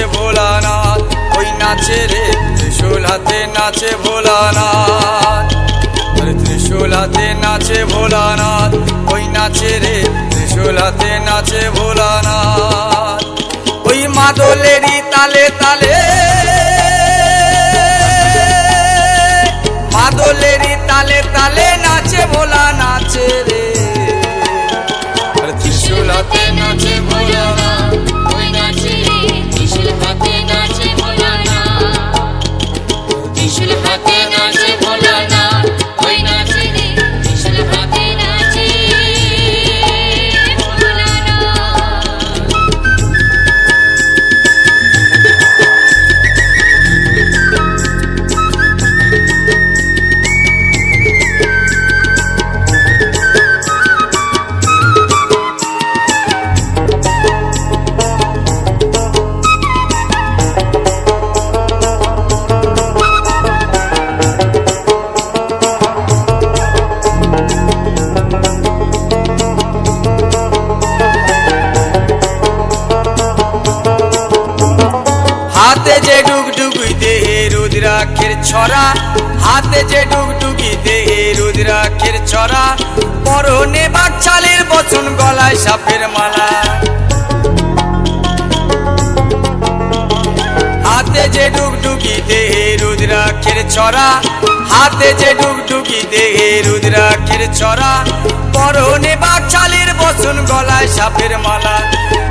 নাচে ভোলানাথ, ওই নাচে রে ত্রিশূল হাতে নাচে ভোলানাথ। ত্রিশূল হাতে নাচে ভোলানাথ, ওই নাচে রে ত্রিশূল হাতে নাচে ভোলানাথ। ওই মাদলেরই তালে তালে, মাদলেরই তালে তালে নাচে ভোলা নাচে রে। ত্রিশূল হাতে নাচে ভোলানাথ। ছড়া। হাতে যে ডুগডুগি দেহে রুদ্রাক্ষের ছড়া। পরনে বাচ্চালের বচন, গলায় সাপের মালা। হাতে যে ডুগডুগি দেহে রুদ্রাক্ষের ছড়া। হাতে যে ডুগডুগি দেহে রুদ্রাক্ষের ছড়া। পরনে বাচ্চালের বচন, গলায় সাপের মালা।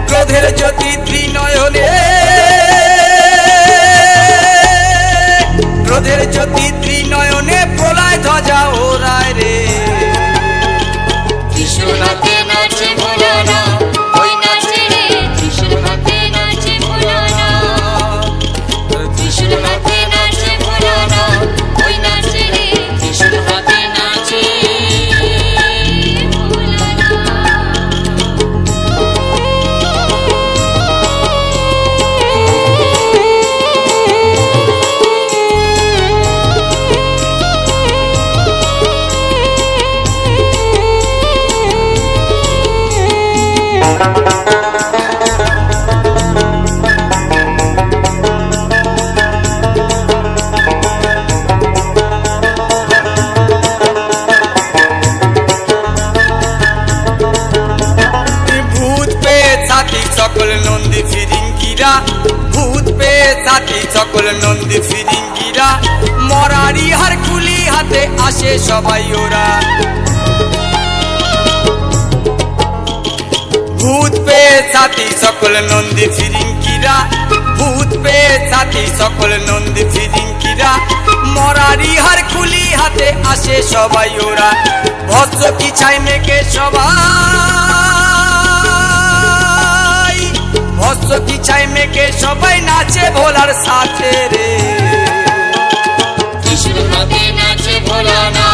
ক্রোধের জ্যোতি সকল নন্দী ফিরিঙ্গিরা। ভূত নন্দী মরারি হার খুলি হাতে আসে সবাই ওরা। সাথী সকল নন্দী ফিরিঙ্কিরা, ভূত পেয়ে সাথী সকল নন্দী ফিরিঙ্কিরা। মরারি হার খুলি হাতে আসে সবাই ওরা, ভদ্র কি চাই মেকে সবাই? ভদ্র কি চাই মেকে সবাই নাচে ভোলার সাথে রে। কিশোর নাচে ভোলা না